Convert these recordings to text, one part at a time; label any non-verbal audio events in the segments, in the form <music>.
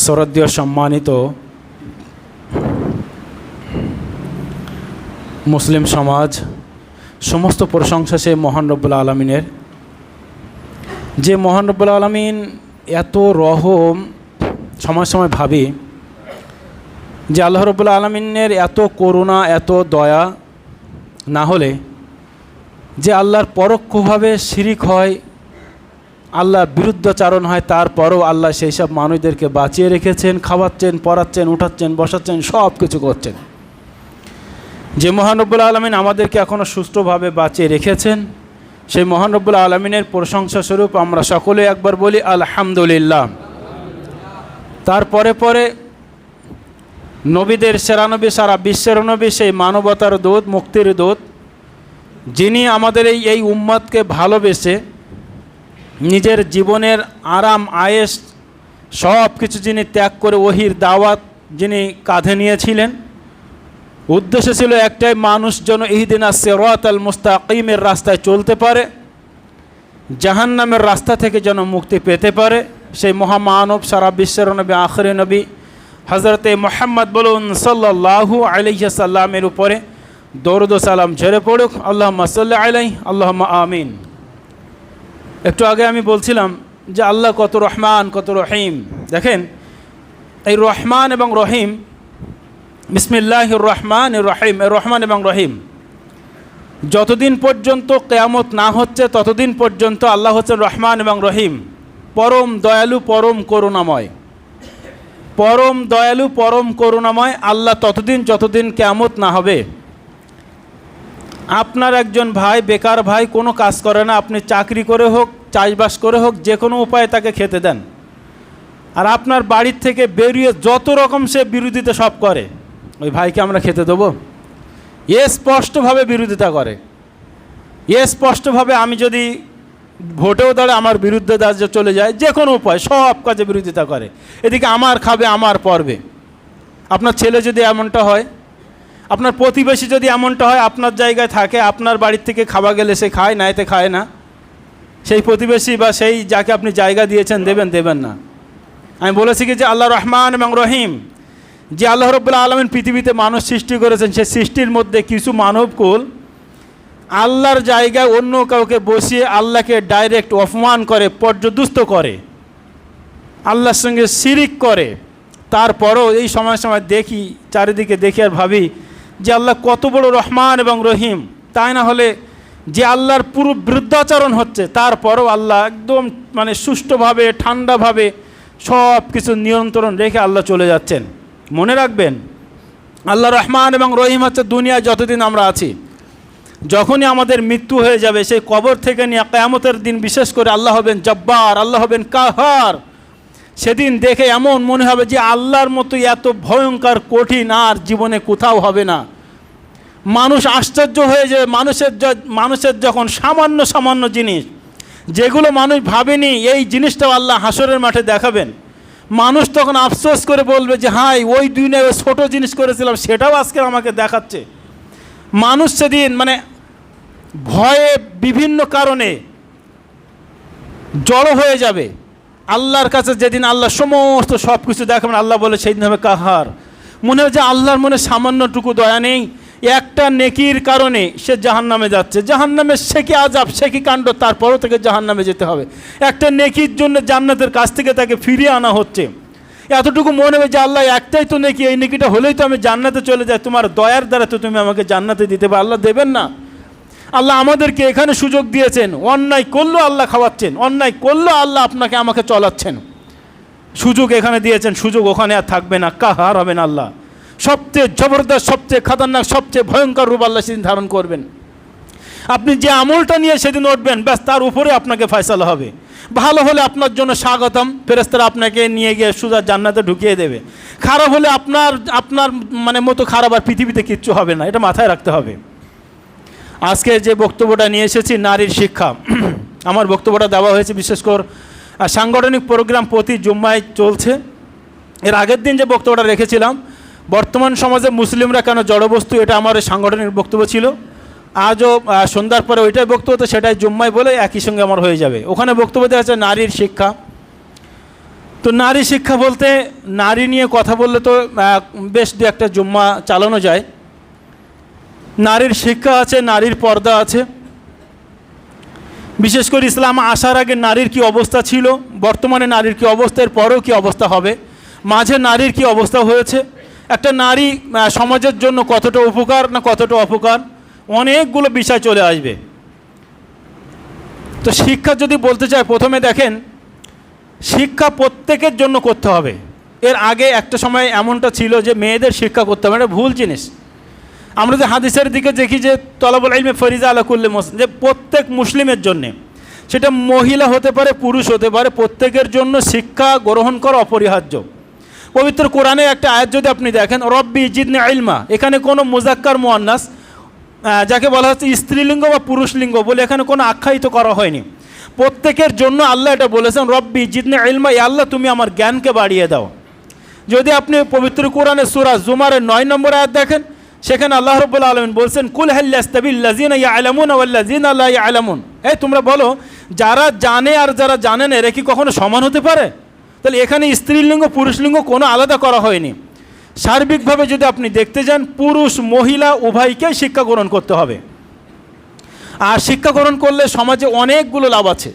শ্রদ্ধীয় সম্মানিত মুসলিম সমাজ, সমস্ত প্রশংসা সে মহান রব্বুল আলমিনের। যে মহান রব্বুল আলমিন এত রহম সময় সময় ভাবি যে আল্লাহ রব্বুল আলমিনের এত করুণা, এত দয়া না হলে যে আল্লাহর পরোক্ষভাবে শিরিক হয় আল্লাহ বিরুদ্ধাচারণ হয়, তারপরও আল্লাহ সেই সব মানুষদেরকে বাঁচিয়ে রেখেছেন, খাওয়াচ্ছেন, পড়াচ্ছেন, উঠাচ্ছেন, বসাচ্ছেন সব কিছু করছেন। যে মহানব্বুল আলমিন আমাদেরকে এখনও সুষ্ঠুভাবে বাঁচিয়ে রেখেছেন, সেই মহানব্বুল আলমিনের প্রশংসা স্বরূপ আমরা সকলে একবার বলি, আলহামদুলিল্লাহ। তারপরে পরে নবীদের সেরা নবী, সারা বিশ্বের নবী, সেই মানবতার দূত, মুক্তির দূত, যিনি আমাদের এই এই উম্মতকে ভালোবেসে নিজের জীবনের আরাম আয়েস সব কিছু যিনি ত্যাগ করে ওহির দাওয়াত যিনি কাঁধে নিয়েছিলেন, উদ্দেশ্য ছিল একটাই, মানুষ যেন ইহদিন সেরাত আল মুস্তাকিমের রাস্তায় চলতে পারে, জাহান্নামের রাস্তা থেকে যেন মুক্তি পেতে পারে। সেই মহামানব সারা বিশ্বের নবী, আখরে নবী হজরতে মোহাম্মদ বলুন সাল্লাহু আলহিসাল্লামের উপরে দৌরদ সালাম ঝরে পড়ুক। আল্লাহ সাল্লাহ আলাই আল্লাহ আমিন। একটু আগে আমি বলছিলাম যে আল্লাহ কত রহমান, কত রহিম। দেখেন, এই রহমান এবং রহিম বিসমিল্লাহ রহমান রহিম রহমান এবং রহিম, যতদিন পর্যন্ত কেয়ামত না হচ্ছে, ততদিন পর্যন্ত আল্লাহ হচ্ছেন রহমান এবং রহিম। পরম দয়ালু, পরম করুণাময়। পরম দয়ালু, পরম করুণাময়, আল্লাহ ততদিন, যতদিন কেয়ামত না হবে। আপনার একজন ভাই, বেকার ভাই কোনো কাজ করে না, আপনি চাকরি করে হোক, চাষবাস করে হোক, যে কোনো উপায়ে তাকে খেতে দেন। আর আপনার বাড়ির থেকে বেরিয়ে যত রকম সে বিরোধিতা সব করে, ওই ভাইকে আমরা খেতে দেবো। এ স্পষ্টভাবে বিরোধিতা করে। এ স্পষ্টভাবে আমি যদি ভোটেও দাঁড়ে আমার বিরুদ্ধে দাঁড়িয়ে চলে যায়, যে কোনো উপায়, সব কাজে বিরোধিতা করে। এদিকে আমার খাবে, আমার পর্বে। আপনার ছেলে যদি এমনটা হয় আপনার প্রতিবেশী যদি এমনটা হয়, আপনার জায়গায় থাকে, আপনার বাড়ির থেকে খাওয়া গেলে সে খায়, না, এতে খায় না। সেই প্রতিবেশী বা সেই যাকে আপনি জায়গা দিয়েছেন, দেবেন দেবেন না। আমি বলেছি কি যে আল্লাহ রহমান এবং রহিম, যে আল্লাহ রব্বুল্লা আলমিন পৃথিবীতে মানুষ সৃষ্টি করেছেন সেই সৃষ্টির মধ্যে কিছু মানবকুল আল্লাহর জায়গায় অন্য কাউকে বসিয়ে আল্লাহকে ডাইরেক্ট অপমান করে, পর্যদুস্ত করে, আল্লাহর সঙ্গে শিরিক করে, তারপরও এই সময় সময় দেখি, চারিদিকে দেখি আর ভাবি যে আল্লাহ কত বড় রহমান এবং রহিম। তাই না হলে যে আল্লাহর পুরো বৃদ্ধাচরণ হচ্ছে, তারপরও আল্লাহ একদম মানে সুষ্ঠুভাবে, ঠান্ডাভাবে সব কিছু নিয়ন্ত্রণ রেখে আল্লাহ চলে যাচ্ছেন। মনে রাখবেন, আল্লাহ রহমান এবং রহিম হচ্ছে দুনিয়ায় যতদিন আমরা আছি। যখনই আমাদের মৃত্যু হয়ে যাবে, সেই কবর থেকে নিয়ে কেয়ামতের দিন বিশেষ করে আল্লাহ হবেন জব্বার, আল্লাহ হবেন কাহার। সেদিন দেখে এমন মনে হবে যে আল্লাহর মতো এত ভয়ঙ্কর, কঠিন আর জীবনে কোথাও হবে না। মানুষ আশ্চর্য হয়ে যাবে মানুষের মানুষের যখন সামান্য সামান্য জিনিস, যেগুলো মানুষ ভাবেনি, এই জিনিসটাও আল্লাহ হাসরের মাঠে দেখাবেন। মানুষ তখন আফসোস করে বলবে যে, হাই, ওই দুনিয়ায় ওই ছোটো জিনিস করেছিলাম, সেটাও আজকে আমাকে দেখাচ্ছে। মানুষ সেদিন মানে ভয়ে বিভিন্ন কারণে জড়ো হয়ে যাবে। আল্লাহর কাছে যেদিন আল্লাহ সমস্ত সব কিছু দেখাবেন আল্লাহ বলে সেই দিন হবে কাহার। মনে হয় যে আল্লাহর মনে সামান্যটুকু দয়া নেই, একটা নেকির কারণে সে জাহান নামে যাচ্ছে। জাহান নামে সে কি আজাব সে কি কাণ্ড, তারপরও তাকে জাহান নামে যেতে হবে। একটা নেকির জন্য জান্নাতের কাছ থেকে তাকে ফিরিয়ে আনা হচ্ছে। এতটুকু মনে হবে যে আল্লাহ একটাই তো নেকি, এই নেকিটা হলেই তো আমি জান্নাতে চলে যাই। তোমার দয়ার দ্বারা তো তুমি আমাকে জান্নাতে দিতে পারো। আল্লাহ দেবেন না। আল্লাহ আমাদেরকে এখানে সুযোগ দিয়েছেন। অন্যায় করলেও আল্লাহ খাওয়াচ্ছেন, অন্যায় করলেও আল্লাহ আপনাকে আমাকে চলাচ্ছেন। সুযোগ এখানে দিয়েছেন, সুযোগ ওখানে আর থাকবে না। কাহার হবেন আল্লাহ? সবচেয়ে জবরদস্ত, সবচেয়ে খতরনাক, সবচেয়ে ভয়ঙ্কর রূপ আল্লাহ সেদিন ধারণ করবেন। আপনি যে আমলটা নিয়ে সেদিন উঠবেন, ব্যাস তার উপরে আপনাকে ফয়সালা হবে। ভালো হলে আপনার জন্য স্বাগতম। ফেরেস্তারা আপনাকে নিয়ে গিয়ে সুজা জান্নাতে ঢুকিয়ে দেবে। খারাপ হলে আপনার আপনার মানে মতো খারাপ আর পৃথিবীতে কিচ্ছু হবে না। এটা মাথায় রাখতে হবে। আজকে যে বক্তব্যটা নিয়ে এসেছি, নারীর শিক্ষা। <clears throat> আমার বক্তব্যটা দেওয়া হয়েছে, বিশেষ করে সাংগঠনিক প্রোগ্রাম প্রতি জুম্মায় চলছে। এর আগের দিন যে বক্তব্যটা রেখেছিলাম, বর্তমান সমাজে মুসলিমরা কেন জড়বস্তু, এটা আমার সাংগঠনিক বক্তব্য ছিল। আজও সন্ধ্যার পরে ওইটাই বক্তব্য, তো সেটাই জুম্মায় বলে একই সঙ্গে আমার হয়ে যাবে। ওখানে বক্তব্য দেওয়া হচ্ছে নারীর শিক্ষা। তো নারী শিক্ষা বলতে, নারী নিয়ে কথা বললে তো বেশ দু একটা জুম্মা চালানো যায়। নারীর শিক্ষা আছে, নারীর পর্দা আছে। বিশেষ করে ইসলাম আসার আগে নারীর কি অবস্থা ছিল, বর্তমানে নারীর কি অবস্থার পরেও কি অবস্থা হবে, মাঝে নারীর কি অবস্থা হয়েছে, একটা নারী সমাজের জন্য কতটা উপকার না কতটা অপকার, অনেকগুলো বিষয় চলে আসবে। তো শিক্ষা যদি বলতে চাই, প্রথমে দেখেন, শিক্ষা প্রত্যেকের জন্য করতে হবে। এর আগে একটা সময় এমনটা ছিল যে মেয়েদের শিক্ষা করতে হবে, এটা ভুল জিনিস। আমরা যে হাদিসের দিকে দেখি যে তলাবুল ইলমে ফরিজা আলা কুল্লে মুসলিম যে প্রত্যেক মুসলিমের জন্যে, সেটা মহিলা হতে পারে, পুরুষ হতে পারে, প্রত্যেকের জন্য শিক্ষা গ্রহণ করা অপরিহার্য। পবিত্র কোরআনে একটা আয়াত যদি আপনি দেখেন, রব্বি জিদনে ইলমা, এখানে কোনো মুজাক্কার মোয়ান্নাস যাকে বলা হচ্ছে স্ত্রীলিঙ্গ বা পুরুষলিঙ্গ বলে এখানে কোনো আখ্যায়িত করা হয়নি। প্রত্যেকের জন্য আল্লাহ এটা বলেছেন, রব্বি জিদনে এ আল্লাহ, তুমি আমার জ্ঞানকে বাড়িয়ে দাও। যদি আপনি পবিত্র কোরআনে সুরা জুমারের নয় নম্বর আয়াত দেখেন সেখানে আল্লাহ রব্বুল আলমিন বলছেন, কুল আলামুন এই তোমরা বলো, যারা জানে আর যারা জানে না, এরা কি কখনো সমান হতে পারে? তাহলে এখানে স্ত্রীলিঙ্গ, পুরুষলিঙ্গ কোনো আলাদা করা হয়নি। সার্বিকভাবে যদি আপনি দেখতে যান, পুরুষ, মহিলা, উভয়কেই শিক্ষা গ্রহণ করতে হবে। আর শিক্ষা গ্রহণ করলে সমাজে অনেকগুলো লাভ আছে।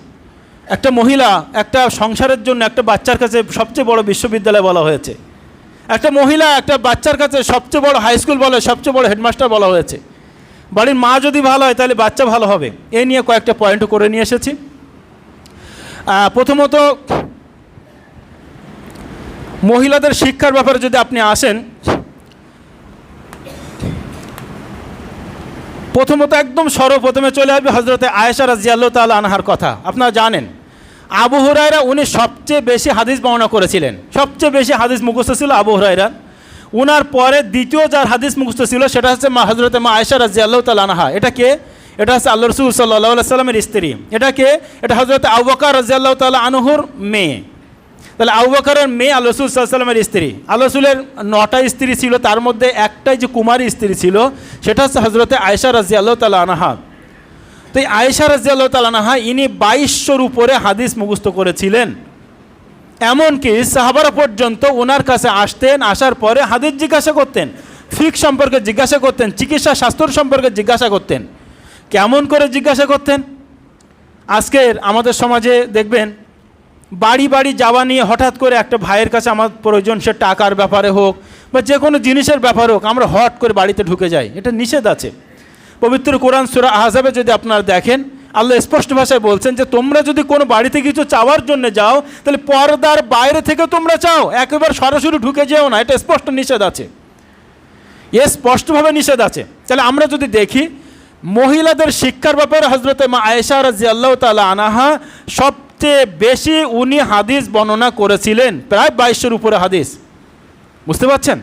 একটা মহিলা একটা সংসারের জন্য একটা বাচ্চার কাছে সবচেয়ে বড় বিশ্ববিদ্যালয় বলা হয়েছে। একটা মহিলা একটা বাচ্চার কাছে সবচেয়ে বড় হাই স্কুল বলা সবচেয়ে বড় হেডমাস্টার বলা হয়েছে। বাড়ির মা যদি ভালো হয়, তাহলে বাচ্চা ভালো হবে। এ নিয়ে কয়েকটা পয়েন্ট করে নিয়ে এসেছি। প্রথমত, মহিলাদের শিক্ষার ব্যাপারে যদি আপনি আসেন, প্রথমত একদম সর্বপ্রথমে চলে আসবে হজরতে আয়েশা রাজিয়াল্লাহ তাল আনহার কথা। আপনারা জানেন আবু হুরায়রা উনি সবচেয়ে বেশি হাদিস বর্ণনা করেছিলেন। সবচেয়ে বেশি হাদিস মুখস্থ ছিল আবু হুরায়রা। উনার পরে দ্বিতীয় যার হাদিস মুখস্থ ছিল সেটা হচ্ছে মা হজরতে মা আয়েশা রাজিয়াল্লাহ আল্লাহ আনহা। এটা কে? এটা হচ্ছে আল্লাহ রসুল সাল্লাহ সাল্লামের স্ত্রী। এটা কে? এটা হজরত আবুবকর রাজিয়াল্লাহ তাল আনহুর মেয়ে। তাহলে আবু বকরের মেয়ে আল্লাহ রসুল সাল্লামের স্ত্রী। আল্লাহ রসুলের নটা স্ত্রী ছিল, তার মধ্যে একটাই যে কুমারী স্ত্রী ছিল, সেটা হচ্ছে হজরতে আয়েশা রাজি আল্লাহ তালা আনাহা। তো এই আয়েশা রাজি আল্লাহ তালা আনাহা, ইনি বাইশশোর উপরে হাদিস মুখস্থ করেছিলেন। এমনকি সাহাবারা পর্যন্ত ওনার কাছে আসতেন, আসার পরে হাদিস জিজ্ঞাসা করতেন, ফিক সম্পর্কে জিজ্ঞাসা করতেন, চিকিৎসা স্বাস্থ্য সম্পর্কে জিজ্ঞাসা করতেন। কেমন করে জিজ্ঞাসা করতেন? আজকের আমাদের সমাজে দেখবেন, বাড়ি বাড়ি যাওয়া নিয়ে হঠাৎ করে একটা ভাইয়ের কাছে আমার প্রয়োজন, সে টাকার ব্যাপারে হোক বা যে কোনো জিনিসের ব্যাপারে হোক, আমরা হট করে বাড়িতে ঢুকে যাই। এটা নিষেধ আছে। পবিত্র কোরআন সুরা আহজাবে যদি আপনারা দেখেন, আল্লাহ স্পষ্ট ভাষায় বলছেন যে, তোমরা যদি কোনো বাড়িতে কিছু চাওয়ার জন্য যাও, তাহলে পর্দার বাইরে থেকে তোমরা চাও। একেবারে সরাসরি ঢুকে যেও না। এটা স্পষ্ট নিষেধ আছে। এ স্পষ্টভাবে নিষেধ আছে। তাহলে আমরা যদি দেখি, মহিলাদের শিক্ষার ব্যাপারে হজরতে মা আয়েশা রাজি আল্লাহ তালা আনাহা সবচেয়ে বেশি উনি হাদিস বর্ণনা করেছিলেন। প্রায় বাইশের উপরে হাদিস। বুঝতে পারছেন?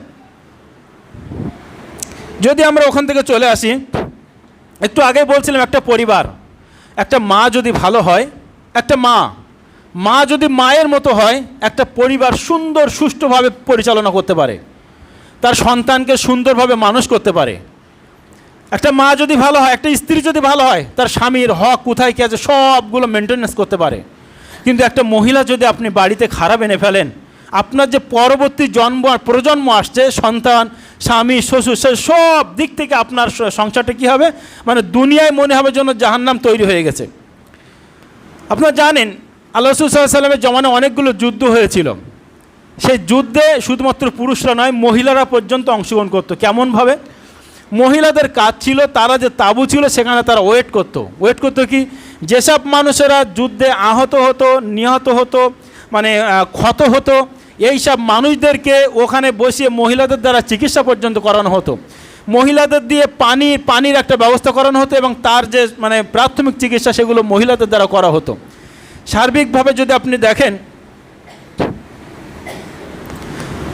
যদি আমরা ওখান থেকে চলে আসি একটু আগে বলছিলাম, একটা পরিবার। একটা মা যদি ভালো হয়, একটা মা। মা যদি মায়ের মতো হয়, একটা পরিবার সুন্দর, সুষ্ঠুভাবে পরিচালনা করতে পারে। তার সন্তানকে সুন্দরভাবে মানুষ করতে পারে। একটা মা যদি ভালো হয়, একটা স্ত্রী যদি ভালো হয়, তার স্বামীর হক কোথায় কী আছে, সবগুলো মেনটেন্যান্স করতে পারে। কিন্তু একটা মহিলা যদি আপনি বাড়িতে খারাপ এনে ফেলেন আপনার যে পরবর্তী জন্ম আর প্রজন্ম আসছে, সন্তান, স্বামী, শ্বশুর, সে সব দিক থেকে আপনার সংসারটা কী হবে? মানে দুনিয়ায় মনে হবে যেন জাহান্নাম তৈরি হয়ে গেছে। আপনারা জানেন, আল্লাহ সাল্লামের জমানে অনেকগুলো যুদ্ধ হয়েছিল। সেই যুদ্ধে শুধুমাত্র পুরুষরা নয়, মহিলারা পর্যন্ত অংশগ্রহণ করতো। কেমনভাবে? মহিলাদের কাজ ছিল, তারা যে তাঁবু ছিল, সেখানে তারা ওয়েট করতো। ওয়েট করতো কি? যেসব মানুষেরা যুদ্ধে আহত হতো, নিহত হতো মানে ক্ষত হতো এই সব মানুষদেরকে ওখানে বসিয়ে মহিলাদের দ্বারা চিকিৎসা পর্যন্ত করানো হতো। মহিলাদের দিয়ে পানি, পানির একটা ব্যবস্থা করানো হতো এবং তার যে মানে প্রাথমিক চিকিৎসা সেগুলো মহিলাদের দ্বারা করা হতো। সার্বিকভাবে যদি আপনি দেখেন,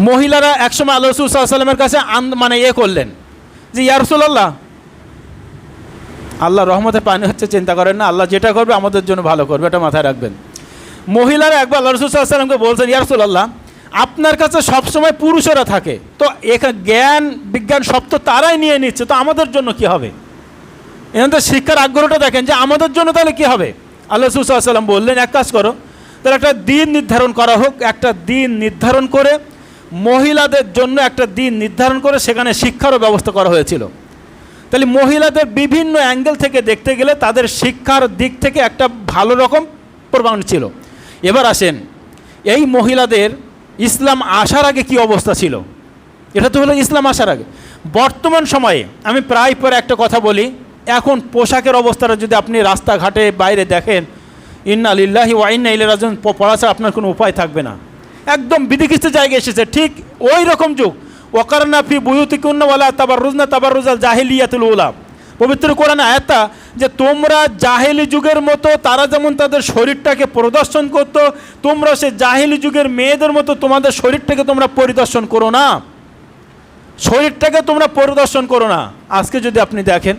মহিলারা একসময় আল্লাহ রসুল সাল্লামের কাছে মানে ইয়ে করলেন যে ইয়ারসুল্লাহ আল্লাহ আল্লাহ রহমতে পানি হচ্ছে, চিন্তা করেন না, আল্লাহ যেটা করবে আমাদের জন্য ভালো করবে, এটা মাথায় রাখবেন। মহিলারা একবার আল্লাহ রসুল সাল্লামকে বলছেন ইয়ারসুল্লাহ আপনার কাছে সবসময় পুরুষেরা থাকে। তো এখানে জ্ঞান, বিজ্ঞান সব তো তারাই নিয়ে নিচ্ছে, তো আমাদের জন্য কি হবে? এখানে তো শিক্ষার আগ্রহটা দেখেন যে আমাদের জন্য তাহলে কি হবে? আল্লাহ রসুল সাল্লাম বললেন, এক কাজ করো, তাহলে একটা দিন নির্ধারণ করা হোক, একটা দিন নির্ধারণ করে মহিলাদের জন্য একটা দিন নির্ধারণ করে সেখানে শিক্ষারও ব্যবস্থা করা হয়েছিল। তাহলে মহিলাদের বিভিন্ন অ্যাঙ্গেল থেকে দেখতে গেলে তাদের শিক্ষার দিক থেকে একটা ভালো রকম প্রমাণ ছিল। এবার আসেন, এই মহিলাদের ইসলাম আসার আগে কি অবস্থা ছিল? এটা তো হলো ইসলাম আসার আগে। বর্তমান সময়ে আমি প্রায় পরে একটা কথা বলি, এখন পোশাকের অবস্থাটা যদি আপনি রাস্তাঘাটে বাইরে দেখেন, ইন্না লিল্লাহি ওয়াইন্না ইলে রাজন পড়া আপনার কোনো উপায় থাকবে না। একদম বিধিকিস্ত জায়গায় এসেছে, ঠিক ওই রকম যুগ। ওকারনা ফি বুয়ুতিকুন্নওয়ালা তাবার রুজনা তাবার রুজাল জাহিলিয়াতুল উলা। পবিত্র কোরআন আয়াতা যে তোমরা জাহেলি যুগের মতো তারা যেমন তাদের শরীরটাকে প্রদর্শন করতো, তোমরা সে জাহেলি যুগের মেয়েদের মতো তোমাদের শরীরটাকে তোমরা পরিদর্শন করো না। শরীরটাকে তোমরা পরিদর্শন করো না। আজকে যদি আপনি দেখেন,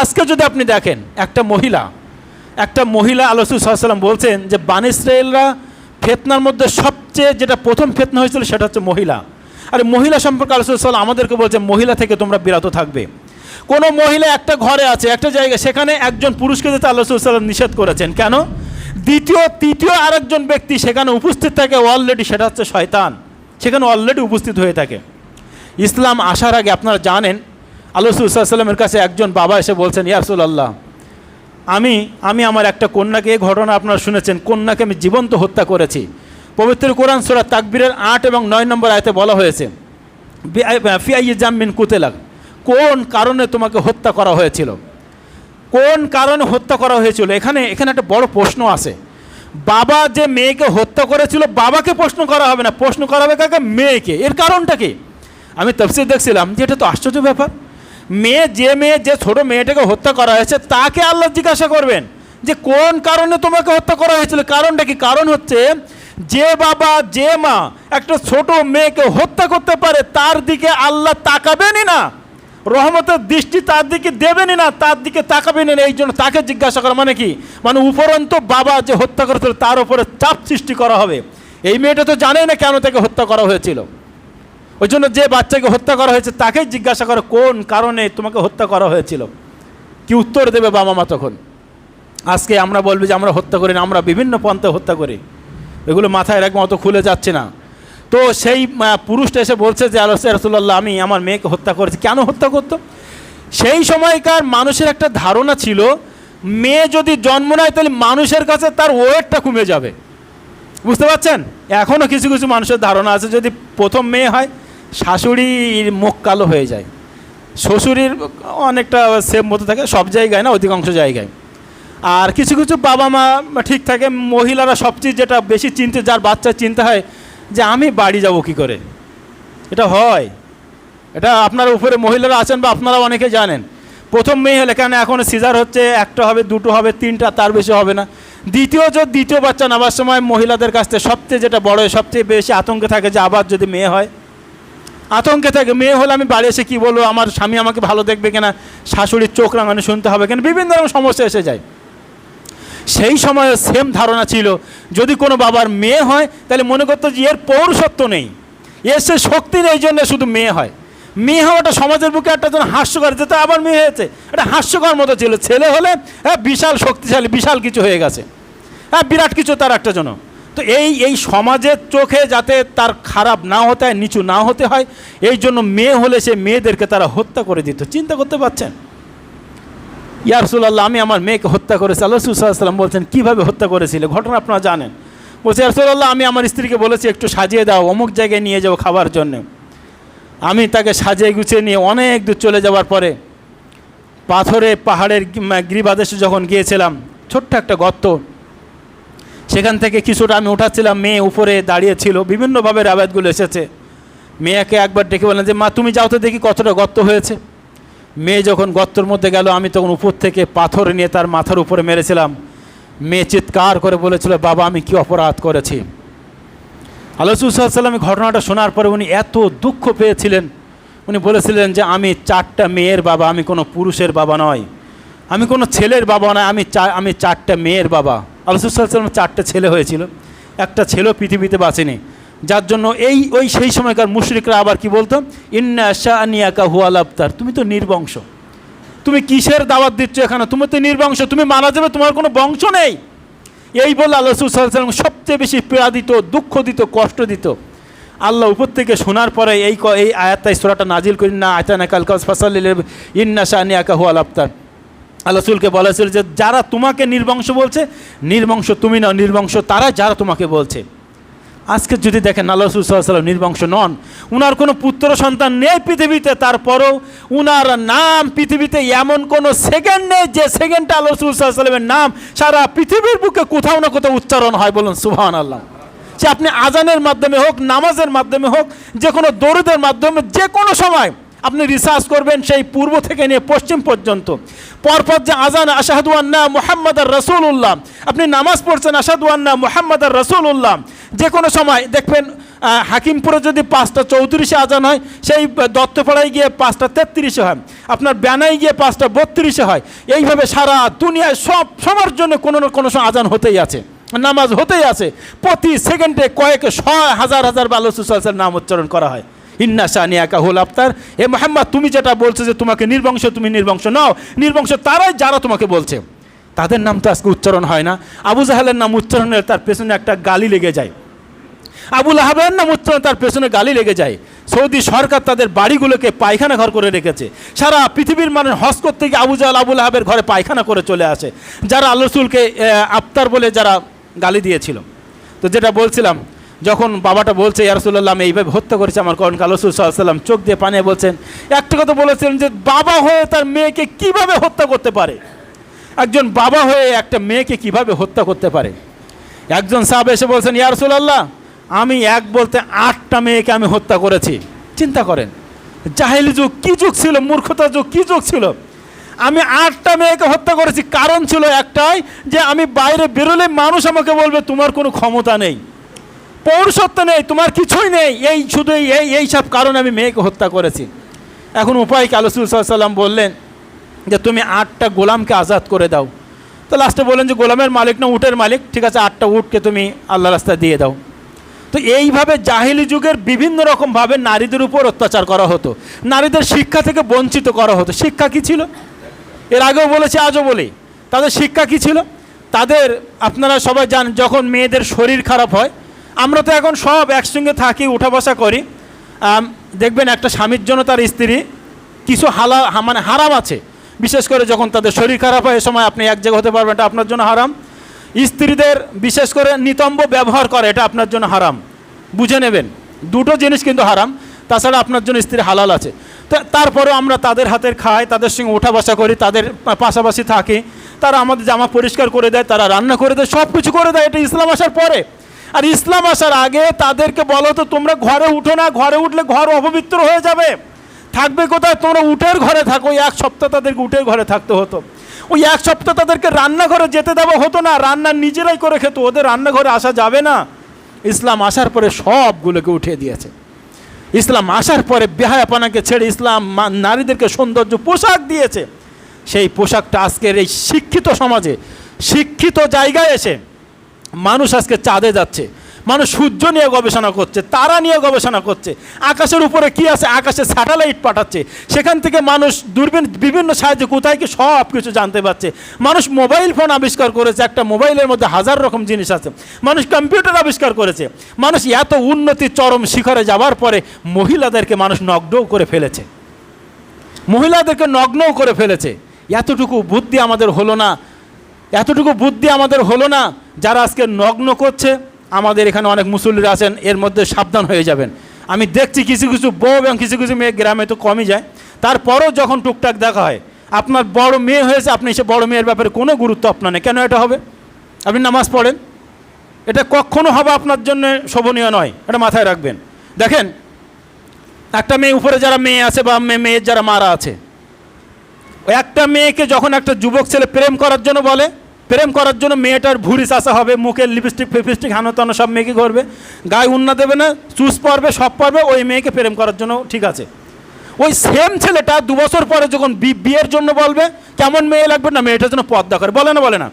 আজকে যদি আপনি দেখেন, একটা মহিলা একটা মহিলা আলোচুসাল্লাম বলছেন যে বান ইসরায়েলরা ফেতনার মধ্যে সবচেয়ে যেটা প্রথম ফেতনা হয়েছিল সেটা হচ্ছে মহিলা। আর মহিলা সম্পর্কে আলোচুসাল্লাম আমাদেরকে বলছে মহিলা থেকে তোমরা বিরত থাকবে। কোনো মহিলা একটা ঘরে আছে, একটা জায়গায়, সেখানে একজন পুরুষকে যেতে আল্লাহ নিষেধ করেছেন। কেন? দ্বিতীয়, তৃতীয় আরেকজন ব্যক্তি সেখানে উপস্থিত থাকে অলরেডি সেটা হচ্ছে শয়তান। সেখানে অলরেডি উপস্থিত হয়ে থাকে। ইসলাম আসার আগে আপনারা জানেন, আল্লাহ কাছে একজন বাবা এসে বলছেন ইয়ারসুল আল্লাহ আমি আমি আমার একটা কন্যাকে, এই ঘটনা আপনারা শুনেছেন, কন্যাকে আমি জীবন্ত হত্যা করেছি। পবিত্র কোরআন সুরা তাকবীরের আট এবং নয় নম্বর আয়তে বলা হয়েছে ফিআই জামিন কুতেলাক। কোন কারণে তোমাকে হত্যা করা হয়েছিল? কোন কারণে হত্যা করা হয়েছিল? এখানে এখানে একটা বড় প্রশ্ন আছে। বাবা যে মেয়েকে হত্যা করেছিল, বাবাকে প্রশ্ন করা হবে না। প্রশ্ন করা হবে কাকে? মেয়েকে। এর কারণটা কি? আমি তফসিল দেখছিলাম যে এটা তো আশ্চর্য ব্যাপার। মেয়ে, যে মেয়ে, যে ছোট মেয়েটাকে হত্যা করা হয়েছে, তাকে আল্লাহ জিজ্ঞাসা করবেন যে কোন কারণে তোমাকে হত্যা করা হয়েছিল? কারণটা কি? কারণ হচ্ছে যে বাবা, যে মা একটা ছোট মেয়েকে হত্যা করতে পারে, তার দিকে আল্লাহ তাকাবেনই না। রহমতের দৃষ্টি তার দিকে দেবেনই না, তার দিকে তাকাবেন না, এই জন্য তাকে জিজ্ঞাসা করা মানে কি? মানে উপরন্ত বাবা যে হত্যা করেছিল, তার উপরে চাপ সৃষ্টি করা হবে। এই মেয়েটা তো জানে না কেন তাকে হত্যা করা হয়েছিল। ওই জন্য যে বাচ্চাকে হত্যা করা হয়েছে, তাকেই জিজ্ঞাসা করে কোন কারণে তোমাকে হত্যা করা হয়েছিল। কি উত্তর দেবে বাবা মা তখন? আজকে আমরা বলব যে আমরা হত্যা করি না আমরা বিভিন্ন পন্থে হত্যা করি। এগুলো মাথায় রাখব, অত খুলে যাচ্ছে না। তো সেই পুরুষটা এসে বলছে যে আলোচনা রসুল্লাহ আমি আমার মেয়েকে হত্যা করেছি। কেন হত্যা করতো? সেই সময়কার মানুষের একটা ধারণা ছিল, মেয়ে যদি জন্ম নেয়, তাহলে মানুষের কাছে তার ওয়েটটা কমে যাবে। বুঝতে পারছেন? এখনও কিছু কিছু মানুষের ধারণা আছে, যদি প্রথম মেয়ে হয় শাশুড়ির মুখ কালো হয়ে যায়। শ্বশুরের অনেকটা সেম মতো থাকে, সব জায়গায় না, অধিকাংশ জায়গায়। আর কিছু কিছু বাবা মা ঠিক থাকে, মহিলারা সবচেয়ে যেটা বেশি চিনতে যার বাচ্চা চিন্তা হয় যে আমি বাড়ি যাব কি করে? এটা হয়। এটা আপনার উপরে মহিলারা আছেন বা আপনারা অনেকে জানেন। প্রথম মেয়ে হলে কেন এখন সিজার হচ্ছে, একটা হবে, দুটো হবে, তিনটা, তার বেশি হবে না। দ্বিতীয় যে দ্বিতীয় বাচ্চা নেওয়ার সময় মহিলাদের কাছ থেকে সবচেয়ে যেটা বড়, সবচেয়ে বেশি আতঙ্কে থাকে যে আবার যদি মেয়ে হয়। আতঙ্কে থাকে, মেয়ে হলে আমি বাড়ি এসে কী বলব, আমার স্বামী আমাকে ভালো দেখবে কিনা, শাশুড়ির চোখ রাঙানো শুনতে হবে কেন, বিভিন্ন রকম সমস্যা এসে যায়। সেই সময়ে সেম ধারণা ছিল। যদি কোনো বাবার মেয়ে হয়, তাহলে মনে করতো যে এর পৌরসত্ব নেই। এর সে শক্তি নেই জন্য শুধু মেয়ে হয়। মেয়ে হওয়াটা সমাজের বুকে একটা যেন হাস্যকর যেটা আবার মেয়ে হয়েছে। এটা হাস্যকর মতো ছিল। ছেলে হলে হ্যাঁ বিশাল শক্তিশালী, বিশাল কিছু হয়ে গেছে। হ্যাঁ বিরাট কিছু তার একটা জন্য তো এই এই সমাজের চোখে যাতে তার খারাপ না হতে হয়, নিচু না হতে হয়, এই জন্য মেয়ে হলে সে মেয়েদেরকে তারা হত্যা করে দিত। চিন্তা করতে পারছেন? ইয়ারসুল্লাহ আমি আমার মেয়েকে হত্যা করেছি। আল্লাহ সাল্লাম বলছেন, কীভাবে হত্যা করেছিলে? ঘটনা আপনারা জানেন। বলছে ইয়ারসুল্লাহ আমি আমার স্ত্রীকে বলেছি, একটু সাজিয়ে দাও, অমুক জায়গায় নিয়ে যাব খাবার জন্যে। আমি তাকে সাজিয়ে গুছিয়ে নিয়ে অনেক দূর চলে যাওয়ার পরে, পাথরে, পাহাড়ের গিরিবাদেশে যখন গিয়েছিলাম, ছোট্ট একটা গর্ত, সেখান থেকে কিছুটা আমি উঠাচ্ছিলাম, মেয়ে উপরে দাঁড়িয়েছিল বিভিন্নভাবে রাবায়তগুলো এসেছে। মেয়েকে একবার ডেকে বললাম যে, মা, তুমি যাও তো দেখি কতটা গর্ত হয়েছে। মেয়ে যখন গর্তর মধ্যে গেল, আমি তখন উপর থেকে পাথর নিয়ে তার মাথার উপরে মেরেছিলাম। মেয়ে চিৎকার করে বলেছিল, বাবা, আমি কি অপরাধ করেছি? আলোচুসাল্লাম ঘটনাটা শোনার পরে উনি এত দুঃখ পেয়েছিলেন। উনি বলেছিলেন যে, আমি চারটা মেয়ের বাবা, আমি কোনো পুরুষের বাবা নয়। আমি কোনো ছেলের বাবা নয়, আমি চা, আমি চারটা মেয়ের বাবা। আলোচুসাল্লাম চারটে ছেলে হয়েছিল। একটা ছেলেও পৃথিবীতে বাঁচেনি। যার জন্য এই, ওই সেই সময়কার মুশরিকরা আবার কি বলতো? ইন্না শাহানিয়াকা হুয়াল আবতার। তুমি তো নির্বংশ। তুমি কিসের দাওয়াত দিচ্ছ এখানে? তুমি তো নির্বংশ। তুমি মারা যাবে, তোমার কোনো বংশ নেই। এই বলে আল্লাহ রসুল সাল্লাহ সাল্লাম সবচেয়ে বেশি পীড়া দিত দুঃখ দিত, কষ্ট দিত। আল্লাহ উপর থেকে শোনার পরে এই এই আয়াতটাই সোরাটা নাজিল করি না আয়তানা কালকাস ফাসাল ইন্না শাহানি আকা হুয়াল আফতার আল্লাহ রসুলকে বলেছিল যে, যারা তোমাকে নির্বংশ বলছে, নির্বংশ তুমি না, নির্বংশ তারা, যারা তোমাকে বলছে। আজকে যদি দেখেন আল্লাহ রসুল সাল্লাম নির্বংশ নন, উনার কোনো পুত্র সন্তান নেই পৃথিবীতে, তারপরও উনার নাম পৃথিবীতে এমন কোনো সেকেন্ড নেই যে সেকেন্ডটা আল্লাহ রসুল সাল্লামের নাম সারা পৃথিবীর বুকে কোথাও না কোথাও উচ্চারণ হয় বলুন সুহান আল্লাহ সে আপনি আজানের মাধ্যমে হোক, নামাজের মাধ্যমে হোক যে কোনো দরুদের মাধ্যমে যে কোনো সময় আপনি রিসার্চ করবেন সেই পূর্ব থেকে নিয়ে পশ্চিম পর্যন্ত। পরপর যে আজান, আশাহাদু আন্না মোহাম্মদ আর রসুল্লাহ আপনি নামাজ পড়ছেন, আশাহাদু আন্না মোহাম্মদ আর রসুল্লাহ যে কোনো সময় দেখবেন হাকিমপুরে যদি পাঁচটা চৌত্রিশে আজান হয়, সেই দত্তপাড়ায় গিয়ে পাঁচটা তেত্রিশে হয়, আপনার ব্যানায় গিয়ে পাঁচটা বত্রিশে হয়, এইভাবে সারা দুনিয়ায় সব সবার জন্য কোনো না কোনো সময় আজান হতেই আছে, নামাজ হতেই আছে, প্রতি সেকেন্ডে কয়েক শয় হাজার হাজার বাল্যসুসালসের নাম উচ্চারণ করা হয়। ইন্না সানিয়া কাহুল আফতার। এ মোহাম্মদ, তুমি যেটা বলছো যে তোমাকে নির্বংশ, তুমি নির্বংশ নাও। নির্বংশ তারাই যারা তোমাকে বলছে। তাদের নাম তো আজকে উচ্চারণ হয় না। আবু জাহালের নাম উচ্চারণের তার পেছনে একটা গালি লেগে যায়। আবুল আহাবের নাম উচ্চারণ তার পেছনে গালি লেগে যায়। সৌদি সরকার তাদের বাড়িগুলোকে পায়খানা ঘর করে রেখেছে। সারা পৃথিবীর মানুষ হজ করতে গিয়ে আবু জাহাল আবুল আহাবের ঘরে পায়খানা করে চলে আসে। যারা আল্লাহ রসুলকে আফতার বলে যারা গালি দিয়েছিল। তো যেটা বলছিলাম যখন বাবাটা বলছে ইয়ারসুল্লাহ আমি এইভাবে হত্যা করেছি আমার কারণ কালসুল সাল্লাম চোখ দিয়ে পানে বলছেন, একটা কথা বলেছিলেন যে বাবা হয়ে তার মেয়েকে কীভাবে হত্যা করতে পারে? একজন বাবা হয়ে একটা মেয়েকে কীভাবে হত্যা করতে পারে? একজন সাহেব এসে বলছেন ইয়ারসুল্লাহ আমি এক বলতে আটটা মেয়েকে আমি হত্যা করেছি। চিন্তা করেন, জাহেলি যুগ কী যুগ ছিল মূর্খতা যুগ কী যুগ ছিল? আমি আটটা মেয়েকে হত্যা করেছি, কারণ ছিল একটাই যে আমি বাইরে বেরোলে মানুষ আমাকে বলবে, তোমার কোনো ক্ষমতা নেই। পৌরসত্ব নেই, তোমার কিছুই নেই। এই শুধু এই এই সব কারণে আমি মেয়েকে হত্যা করেছি। এখন উপায় কি? আলসুল সাল্লাম বললেন যে, তুমি আটটা গোলামকে আজাদ করে দাও। তো লাস্টে বললেন যে, গোলামের মালিক না, উটের মালিক? ঠিক আছে, আটটা উটকে তুমি আল্লাহ রাস্তায় দিয়ে দাও। তো এইভাবে জাহিলি যুগের বিভিন্ন রকমভাবে নারীদের উপর অত্যাচার করা হতো। নারীদের শিক্ষা থেকে বঞ্চিত করা হতো। শিক্ষা কী ছিল? এর আগেও বলেছি, আজও বলি। তাদের শিক্ষা কী ছিল? তাদের, আপনারা সবাই জান যখন মেয়েদের শরীর খারাপ হয় আমরা তো এখন সব একসঙ্গে থাকি উঠা বসা করি দেখবেন একটা স্বামীর জন্য তার স্ত্রী কিছু হালা মানে হারাম আছে। বিশেষ করে যখন তাদের শরীর খারাপ হয়, এ সময় আপনি এক জায়গা হতে পারবেন, এটা আপনার জন্য হারাম। স্ত্রীদের বিশেষ করে নিতম্ব ব্যবহার করে, এটা আপনার জন্য হারাম। বুঝে নেবেন, দুটো জিনিস কিন্তু হারাম, তাছাড়া আপনার জন্য স্ত্রী হালাল আছে। তো, তারপরেও আমরা তাদের হাতের খাই, তাদের সঙ্গে ওঠা বসা করি, তাদের পাশাপাশি থাকি। তারা আমাদের জামা পরিষ্কার করে দেয়, তারা রান্না করে দেয় সব কিছু করে দেয়, এটা ইসলাম আসার পরে। আর ইসলাম আসার আগে তাদেরকে বলো তো, তোমরা ঘরে উঠো না, ঘরে উঠলে ঘর অপবিত্র হয়ে যাবে। থাকবে কোথায়? তোমরা উটের ঘরে থাকো, ওই এক সপ্তাহ তাদেরকে উটের ঘরে থাকতে হতো। ওই এক সপ্তাহ তাদেরকে রান্নাঘরে যেতে দেওয়া হতো না, রান্না নিজেরাই করে খেত, ওদের রান্নাঘরে আসা যাবে না। ইসলাম আসার পরে সবগুলোকে উঠিয়ে দিয়েছে। ইসলাম আসার পরে বেহায়াপানাকে ছেড়ে ইসলাম নারীদেরকে সৌন্দর্য, পোশাক দিয়েছে। সেই পোশাকটা আজকের এই শিক্ষিত সমাজে, শিক্ষিত জায়গায় এসে মানুষ আজকে চাঁদে যাচ্ছে। মানুষ সূর্য নিয়ে গবেষণা করছে, তারা নিয়ে গবেষণা করছে। আকাশের উপরে কি আছে? আকাশে স্যাটেলাইট পাঠাচ্ছে। সেখান থেকে মানুষ দূরবীন বিভিন্ন সাহায্যে, কোথায় কি সব কিছু জানতে পারছে। মানুষ মোবাইল ফোন আবিষ্কার করেছে, একটা মোবাইলের মধ্যে হাজার রকম জিনিস আছে। মানুষ কম্পিউটার আবিষ্কার করেছে। মানুষ এত উন্নতি চরম শিখরে যাওয়ার পরে মহিলাদেরকে মানুষ নগ্নও করে ফেলেছে। মহিলাদেরকে নগ্নও করে ফেলেছে। এতটুকু বুদ্ধি আমাদের হলো না। এতটুকু বুদ্ধি আমাদের হলো না, যারা আজকে নগ্ন করছে, আমাদের এখানে অনেক মুসল্লিরা আছেন, এর মধ্যে সাবধান হয়ে যাবেন। আমি দেখছি কিছু কিছু বউ এবং কিছু কিছু মেয়ে গ্রামে তো কমই যায়। তারপরেও যখন টুকটাক দেখা হয়, আপনার বড় মেয়ে হয়েছে, আপনি সে বড় মেয়ের ব্যাপারে কোনো গুরুত্ব আপনার নেই। কেন এটা হবে? আপনি নামাজ পড়েন। এটা কখনো হবে আপনার জন্য শোভনীয় নয়, এটা মাথায় রাখবেন। দেখেন, একটা মেয়ে উপরে যারা মেয়ে আছে বা মেয়ের যারা মারা আছে একটা মেয়েকে যখন একটা যুবক ছেলে প্রেম করার জন্য বলে, প্রেম করার জন্য মেয়েটার ভুড়ি চাষা হবে মুখে লিপস্টিক ফিপস্টিক হানো টানো সব মেয়েকে করবে, গায়ে উন্না দেবে না চুজ পরবে, সব পরবে, ওই মেয়েকে প্রেম করার জন্য ঠিক আছে। ওই সেম ছেলেটা দু বছর পরে যখন বিয়ের জন্য বলবে, কেমন মেয়ে লাগবে না, মেয়েটার জন্য পদ্মা করে, বলে না বলে না।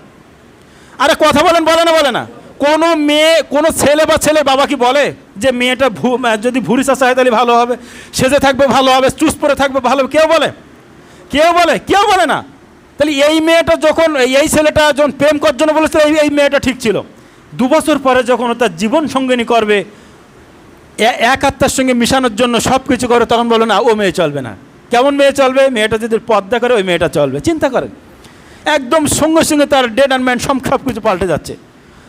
আরে কথা বলেন, বলে না বলে না। কোনো মেয়ে, কোনো ছেলে বা ছেলে বাবা কি বলে যে মেয়েটা যদি ভুড়ি চাষা হয় তাহলে ভালো হবে, সেজে থাকবে, ভালো হবে চুস পরে থাকবে, ভালো হবে, কেউ বলে? কেউ বলে কেউ বলে না। তাহলে এই মেয়েটা যখন, এই ছেলেটা যখন প্রেম করার জন্য বলেছিল, এই এই মেয়েটা ঠিক ছিল। দু বছর পরে যখন ও তার জীবন সঙ্গিনী করবে এক আত্মার সঙ্গে মিশানোর জন্য সব কিছু করে, তখন বলো না, ও মেয়ে চলবে না। কেমন মেয়ে চলবে? মেয়েটা যদি পদ্মা করে, ওই মেয়েটা চলবে। চিন্তা করেন। একদম সঙ্গে সঙ্গে তার ডেড অ্যান্ড ম্যান সব কিছু পাল্টে যাচ্ছে।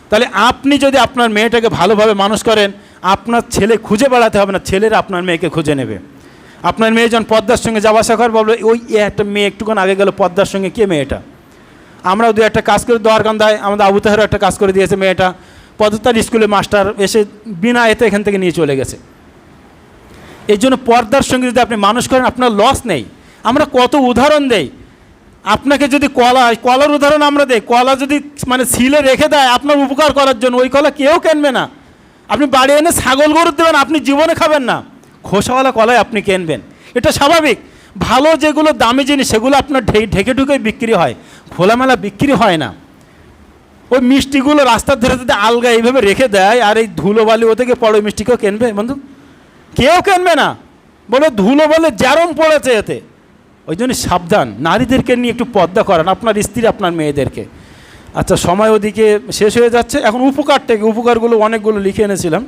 তাহলে আপনি যদি আপনার মেয়েটাকে ভালোভাবে মানুষ করেন, আপনার ছেলে খুঁজে বেড়াতে হবে না, ছেলেরা আপনার মেয়েকে খুঁজে নেবে। আপনার মেয়ে যখন পদ্মার সঙ্গে যাওয়া আসা করে, বলবে, ওই একটা মেয়ে একটুক্ষণ আগে গেল পদ্মার সঙ্গে, কে মেয়েটা? আমরাও দু একটা কাজ করে, দোয়ারকান্দায় আমাদের আবু তাহেরও একটা কাজ করে দিয়েছে মেয়েটা। পদতার স্কুলে মাস্টার এসে বিনা এতে এখান থেকে নিয়ে চলে গেছে। এই জন্য পর্দার সঙ্গে যদি আপনি মানুষ করেন, আপনার লস নেই। আমরা কত উদাহরণ দেই। আপনাকে যদি কলা, কলার উদাহরণ আমরা দেই। কলা যদি মানে সিলে রেখে দেয়, আপনার উপকার করার জন্য, ওই কলা কেউ কেনবে না। আপনি বাড়ি এনে ছাগল গরু দেবেন, আপনি জীবনে খাবেন না। খোসাওয়ালা কলাই আপনি কিনবেন। এটা স্বাভাবিক। ভালো যেগুলো দামি জিনিস, সেগুলো আপনার ঢে- ঢেকে ঢুকে বিক্রি হয়। খোলামেলা বিক্রি হয় না। ওই মিষ্টিগুলো রাস্তার ধারে যদি আলগা এইভাবে রেখে দেয়, আর এই ধুলো বালি ও থেকে পড়ে মিষ্টি কেউ কিনবে বন্ধু? কেউ কিনবে না। বলে ধুলো বলে জ্যারম পড়েছে এতে। ওই জন্য সাবধান। নারীদেরকে নিয়ে একটু পর্দা করেন। আপনার স্ত্রী, আপনার মেয়েদেরকে। আচ্ছা সময় ওদিকে শেষ হয়ে যাচ্ছে। এখন উপকার থেকে উপকারগুলো অনেকগুলো লিখে এনেছিলাম।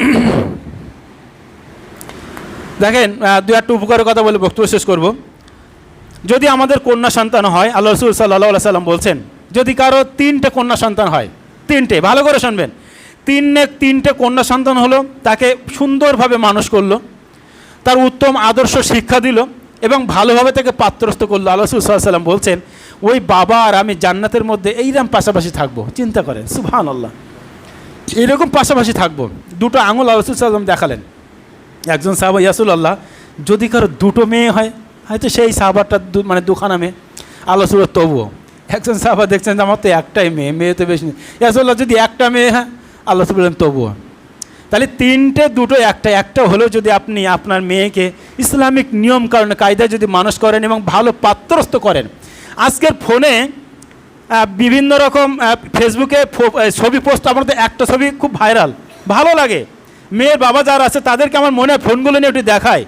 <coughs> দেখেন দু একটা উপকারের কথা বলে বক্তব্য শেষ করব। যদি আমাদের কন্যা সন্তান হয়, আল্লাহ রসুল সাল্লাহ সাল্লাম বলছেন, যদি কারও তিনটে কন্যা সন্তান হয়, তিনটে, ভালো করে শুনবেন, তিনটে তিনটে কন্যা সন্তান হলো, তাকে সুন্দরভাবে মানুষ করল, তার উত্তম আদর্শ শিক্ষা দিল, এবং ভালোভাবে তাকে পাত্রস্থ করল। আল্লাহ সাল্লাম বলছেন, ওই বাবা আর আমি জান্নাতের মধ্যে এইরকম পাশাপাশি থাকব। চিন্তা করেন সুবহান আল্লাহ এইরকম পাশাপাশি থাকব। দুটো আঙুল আল্লাহ রসুল সাল্লাম দেখালেন। একজন সাহাবা ইয়াসুল আল্লাহ যদি কারও দুটো মেয়ে হয়, হয়তো সেই সাহাবারটা মানে দুখানা মেয়ে। আল্লাহ সুর তবুও। একজন সাহাবা দেখছেন যে আমার তো একটাই মেয়ে মেয়ে তো বেশি ইয়াসুল্লাহ যদি একটা মেয়ে হ্যাঁ? আল্লাহ বললেন, তবুও। তাহলে তিনটে, দুটো, একটা একটা হলেও যদি আপনি আপনার মেয়েকে ইসলামিক নিয়ম কারণে, কায়দায় যদি মানুষ করেন এবং ভালো পাত্রস্থ করেন, আজকের ফোনে বিভিন্ন রকম ফেসবুকে ছবি পোস্ট, আমার তো একটা ছবি খুব ভাইরাল। ভালো লাগে। মেয়ের বাবা যারা আছে, তাদেরকে আমার মনে হয় ফোনগুলো নিয়ে একটু দেখায়।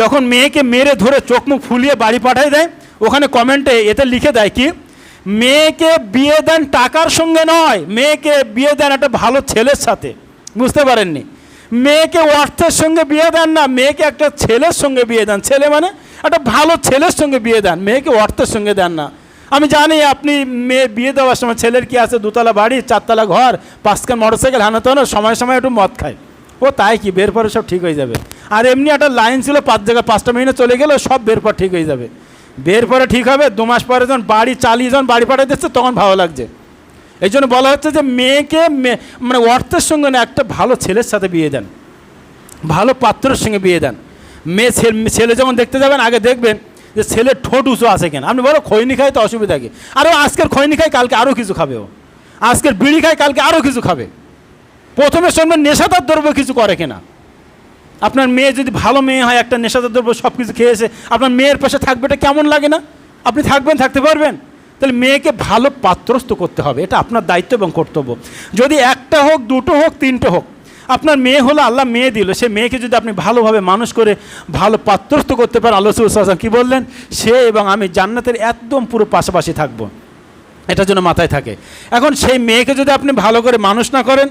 যখন মেয়েকে মেরে ধরে চোখ মুখ ফুলিয়ে বাড়ি পাঠায় দেয়, ওখানে কমেন্টে এতে লিখে দেয় কি, মেয়েকে বিয়ে দেন টাকার সঙ্গে নয়, মেয়েকে বিয়ে দেন একটা ভালো ছেলের সাথে। বুঝতে পারেননি। মেয়েকে অর্থের সঙ্গে বিয়ে দেন না, মেয়েকে একটা ছেলের সঙ্গে বিয়ে দেন। ছেলে মানে একটা ভালো ছেলের সঙ্গে বিয়ে দেন, মেয়েকে অর্থের সঙ্গে দেন না। আমি জানি আপনি মেয়ে বিয়ে দেওয়ার সময় ছেলের কি আছে? দুতলা বাড়ি, চারতলা ঘর, পাঁচখান মোটরসাইকেল হানাতে না সময় সময় একটু মদ খায়। ও তাই কি? বের পরে সব ঠিক হয়ে যাবে। আর এমনি একটা লাইন ছিল, পাঁচ জায়গায় পাঁচটা মিনিটে চলে গেলে সব বের পর ঠিক হয়ে যাবে। বের পরে ঠিক হবে, দু মাস পরে যখন বাড়ি চালিয়ে যখন বাড়ি পাঠিয়ে দিচ্ছে, তখন ভালো লাগছে। এই জন্য বলা হচ্ছে যে মেয়েকে মানে অর্থের সঙ্গে না, একটা ভালো ছেলের সাথে বিয়ে দেন। ভালো পাত্রের সঙ্গে বিয়ে দেন। মেয়ে ছেলে ছেলে যখন দেখতে যাবেন, আগে দেখবেন যে ছেলের ঠোঁট উঁচু আছে কেন। আপনি বলো, খৈনি খাই তো অসুবিধা কি? আরও আজকের খৈনি খাই কালকে আরও কিছু খাবে ও। আজকের বিড়ি খায়, কালকে আরও কিছু খাবে। প্রথমে শুনবেন নেশাদার দ্রব্য কিছু করে কিনা। আপনার মেয়ে যদি ভালো মেয়ে হয়, একটা নেশাদার দ্রব্য সব কিছু খেয়েছে, আপনার মেয়ের পাশে থাকবে, এটা কেমন লাগে না? আপনি থাকবেন, থাকতে পারবেন। তাহলে মেয়েকে ভালো পাত্রস্থ করতে হবে, এটা আপনার দায়িত্ব এবং কর্তব্য। যদি একটা হোক, দুটো হোক, তিনটে হোক আপনার মেয়ে হলো আল্লাহ মেয়ে দিল। সে মেয়েকে যদি আপনি ভালোভাবে মানুষ করে ভালো পাত্রস্থ করতে পারেন, আল্লাহ সুসাম কী বললেন? সে এবং আমি জান্নাতের একদম পুরো পাশাপাশি থাকব। এটার জন্য মাথায় থাকে। এখন সেই মেয়েকে যদি আপনি ভালো করে মানুষ না করেন,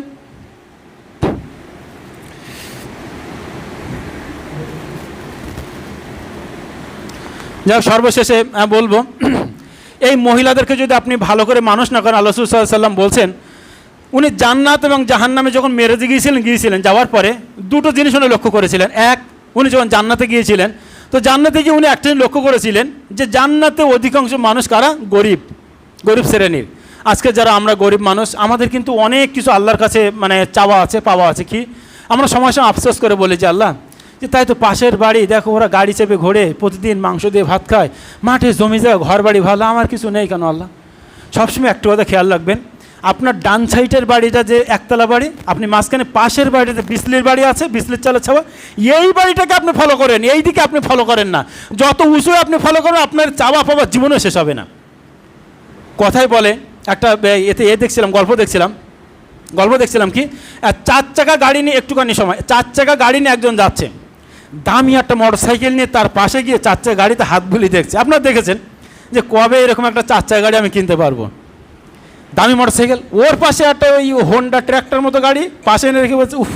যাক, সর্বশেষে বলব, এই মহিলাদেরকে যদি আপনি ভালো করে মানুষ না করেন, আল্লাহ সাল্লাম বলছেন উনি জান্নাত এবং জাহান্নামে যখন মেরেজে গিয়েছিলেন গিয়েছিলেন, যাওয়ার পরে দুটো জিনিস উনি লক্ষ্য করেছিলেন। এক, উনি যখন জান্নাতে গিয়েছিলেন, তো জান্নাতে গিয়ে উনি একটা লক্ষ্য করেছিলেন যে জান্নাতে অধিকাংশ মানুষ কারা? গরিব গরিব শ্রেণির। আজকে যারা আমরা গরিব মানুষ, আমাদের কিন্তু অনেক কিছু আল্লাহর কাছে মানে চাওয়া আছে, পাওয়া আছে। কি? আমরা সময় সময় আফসোস করে বলি যে আল্লাহ, যে তাই তো পাশের বাড়ি, দেখো ওরা গাড়ি চেপে ঘোরে, প্রতিদিন মাংস দিয়ে ভাত খায়। মাঠে জমি যায় ঘর বাড়ি ভালো, আমার কিছু নেই কেন আল্লাহ? সবসময় একটু কথা খেয়াল রাখবেন আপনার ডান সাইডের বাড়িটা যে একতলা বাড়ি, আপনি মাঝখানে পাশের বাড়িতে বিসলির বাড়ি আছে, বিসলির চালা ছাওয়া, এই বাড়িটাকে আপনি ফলো করেন, এই দিকে আপনি ফলো করেন না। যত উঁচু আপনি ফলো করেন, আপনার চাওয়া পাওয়া জীবনে শেষ হবে না। কথাই বলে, একটা এতে এ দেখছিলাম, গল্প দেখছিলাম। গল্প দেখছিলাম কি? চার চাকা গাড়ি নিয়ে একটুখানি সময়, চার চাকা গাড়ি নিয়ে একজন যাচ্ছে। দামি একটা মোটর সাইকেল নিয়ে তার পাশে গিয়ে চার চাকা গাড়িতে হাত বুলি দেখছে। আপনারা দেখেছেন যে কবে এরকম একটা চার চাকা গাড়ি আমি কিনতে পারব? দামি মোটর সাইকেল ওর পাশে একটা ওই হোন্ডা ট্র্যাক্টর মতো গাড়ি, পাশে এনে রেখে বলছে, উফ,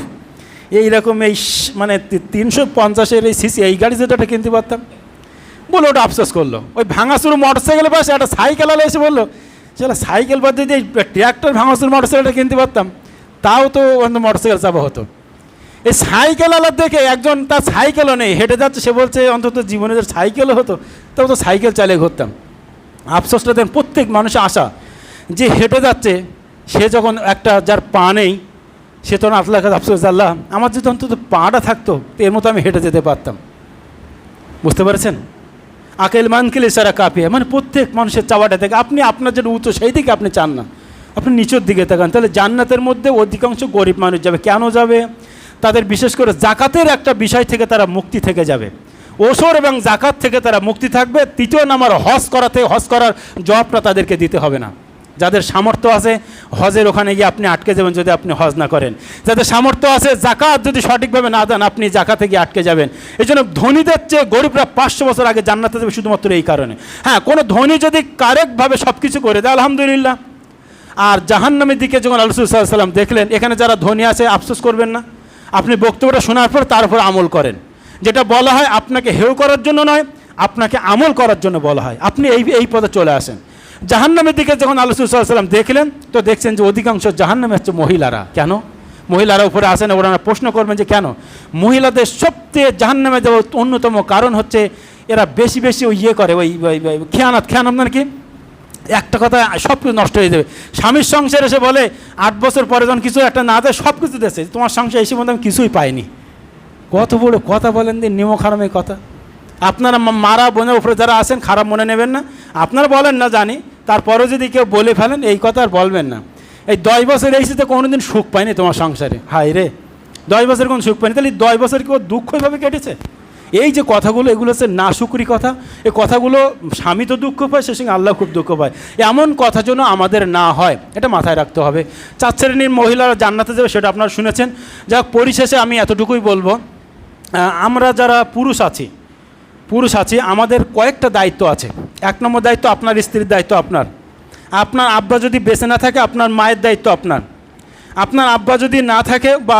এইরকম এই মানে তিনশো পঞ্চাশের এই সিসি এই গাড়ি যদি একটা কিনতে পারতাম। বলে ওটা আফসোস করল। ওই ভাঙাচুর মোটর সাইকেলের পাশে একটা সাইকেল আলো এসে বলল চলো সাইকেল বাদ দিয়ে ট্র্যাক্টর ভাঙাচুর মোটর সাইকেলটা কিনতে পারতাম, তাও তো মোটর সাইকেল চাপা হতো। এই সাইকেল আলার দেখে একজন তার সাইকেলও নেই, হেঁটে যাচ্ছে, সে বলছে, অন্তত জীবনে যদি সাইকেলও হতো তাও তো সাইকেল চালিয়ে ঘুরতাম। আফসোসটা দেন প্রত্যেক মানুষের আশা। যে হেঁটে যাচ্ছে, সে যখন একটা যার পা নেই, সে তখন আল্লাহ কাছে আফসোস, আল্লাহ, আমার যদি অন্তত পাটা থাকতো এর মতো আমি হেঁটে যেতে পারতাম। বুঝতে পেরেছেন? আকেল মানকেলে সারা কাঁপিয়ে মানে প্রত্যেক মানুষের চাওয়াটা থেকে, আপনি আপনার যেটা উঁচু, সেই দিকে আপনি চান না। আপনি নিচের দিকে তাকান, তাহলে জান্নাতের মধ্যে অধিকাংশ গরিব মানুষ যাবে। কেন যাবে? তাদের বিশেষ করে জাকাতের একটা বিষয় থেকে তারা মুক্তি থেকে যাবে। ওসর এবং জাকাত থেকে তারা মুক্তি থাকবে। তৃতীয় নাম্বার হজ করাতে, হজ করার জবাবটা তাদেরকে দিতে হবে না। যাদের সামর্থ্য আছে, হজের ওখানে গিয়ে আপনি আটকে যাবেন যদি আপনি হজ না করেন। যাদের সামর্থ্য আছে জাকাত যদি সঠিকভাবে না দেন, আপনি জাকাতে গিয়ে আটকে যাবেন। এই জন্য ধনীদের চেয়ে গরিবরা পাঁচশো বছর আগে জান্নাতে যাবে শুধুমাত্র এই কারণে। হ্যাঁ কোনো ধনী যদি কারেক্টভাবে সব কিছু করে দেয়, আলহামদুলিল্লাহ। আর জাহান্নামের দিকে যখন আলসুল সাল্লাম দেখলেন, এখানে যারা ধনী আছে, আফসোস করবেন না। আপনি বক্তব্যটা শোনার পর তার উপর আমল করেন। যেটা বলা হয়, আপনাকে হেউ করার জন্য নয়, আপনাকে আমল করার জন্য বলা হয়। আপনি এই এই পদে চলে আসেন। জাহান্নামের দিকে যখন আলসুল সাল্লাম দেখলেন, তো দেখছেন যে অধিকাংশ জাহান্নামে হচ্ছে মহিলারা। কেন? মহিলারা উপরে আসেন ওরা প্রশ্ন করবেন যে কেন? মহিলাদের সবচেয়ে জাহান্নামে যাওয়ার অন্যতম কারণ হচ্ছে এরা বেশি বেশি ওই ইয়ে করে, ওই খেয়ানাত খেয়ানাত মানে কি? একটা কথা সব কিছু নষ্ট হয়ে যাবে। স্বামীর সংসার এসে বলে, আট বছর পরে যখন কিছু একটা না দেয় সব কিছু দেশে তোমার সংসার এসে মধ্যে আমি কিছুই পাইনি। কত বড় কথা বলেন দিন নিমক হারামের কথা। আপনারা মারা বোনের উপরে যারা আসেন খারাপ মনে নেবেন না। আপনারা বলেন না জানি তারপরেও যদি কেউ বলে ফেলেন এই কথা আর বলবেন না। এই দশ বছর এসেছে কোনোদিন সুখ পাইনি তোমার সংসারে? হাই রে। দশ বছর কোনো সুখ পাইনি তাহলে এই দশ বছর কেউ দুঃখ এভাবে কেটেছে? এই যে কথাগুলো এগুলো হচ্ছে না শুকরি কথা। এই কথাগুলো স্বামী তো দুঃখ পায় সে সঙ্গে আল্লাহ খুব দুঃখ পায়। এমন কথা যেন আমাদের না হয় এটা মাথায় রাখতে হবে। চার শ্রেণির মহিলারা জান্নাতে যাবে সেটা আপনারা শুনেছেন। যাক পরিশেষে আমি এতটুকুই বলব। আমরা যারা পুরুষ আছি পুরুষ আছি, আমাদের কয়েকটা দায়িত্ব আছে। এক নম্বর দায়িত্ব আপনার, স্ত্রীর দায়িত্ব আপনার। আপনার আব্বা যদি বেঁচে না থাকে, আপনার মায়ের দায়িত্ব আপনার। আপনার আব্বা যদি না থাকে বা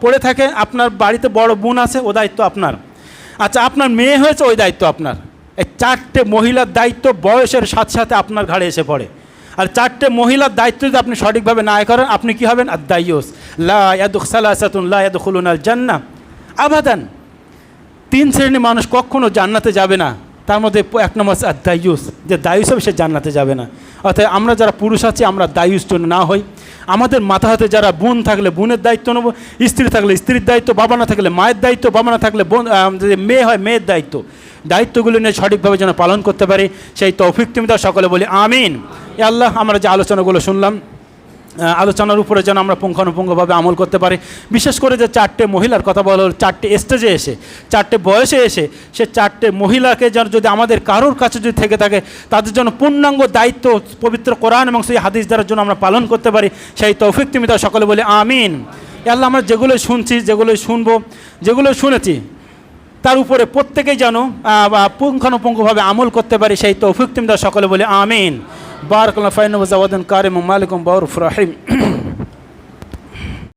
পড়ে থাকে, আপনার বাড়িতে বড় বোন আছে, ও দায়িত্ব আপনার। আচ্ছা আপনার মেয়ে হয়েছে, ওই দায়িত্ব আপনার। এই চারটে মহিলার দায়িত্ব বয়সের সাথে সাথে আপনার ঘাড়ে এসে পড়ে। আর চারটে মহিলার দায়িত্ব যদি আপনি সঠিকভাবে না করেন, আপনি কি হবেন? আর দায়ুস লা ইয়াদুখ সালাসাতুন, লা ইয়াদুখুলুন আল জান্নাহ। আবাদান। তিন শ্রেণির মানুষ কখনো জান্নাতে যাবে না। তার মধ্যে এক নম্বর আর দায়ুস যে দায়ুস হবে, সে জান্নাতে যাবে না। অর্থাৎ আমরা যারা পুরুষ আছি, আমরা দায়ুস জন্য না হই। আমাদের মাথা হাতে যারা বোন থাকলে বোনের দায়িত্ব নেব, স্ত্রী থাকলে স্ত্রীর দায়িত্ব, বাবা না থাকলে মায়ের দায়িত্ব, বাবা না থাকলে বোন যদি মেয়ে হয়, মেয়ের দায়িত্ব। দায়িত্বগুলো নিয়ে সঠিকভাবে যেন পালন করতে পারি। সেই তৌফিক তুমি সকলে বলি আমিন। আল্লাহ, আমরা যে আলোচনাগুলো শুনলাম আলোচনার উপরে যেন আমরা পুঙ্খানুপুঙ্খভাবে আমল করতে পারি। বিশেষ করে যে চারটে মহিলার কথা বলা, চারটে স্টেজে এসে, চারটে বয়সে এসে সে চারটে মহিলাকে যেন যদি আমাদের কারোর কাছে যদি থেকে থাকে, তাদের জন্য পূর্ণাঙ্গ দায়িত্ব পবিত্র কোরআন এবং সেই হাদিস দ্বারার জন্য আমরা পালন করতে পারি। সেই তৌফিক তুমি তার সকলে বলে, আমিন। এ আল্লাহ, আমরা যেগুলো শুনছি যেগুলো শুনব যেগুলো শুনেছি, তার উপরে প্রত্যেকেই যেন পুঙ্খানুপুঙ্খভাবে আমল করতে পারি। সেই তৌফিক তুমি তার সকলে বলে, আমিন। بارك الله فينا وزودنا كريم مالكم بارف فرحيم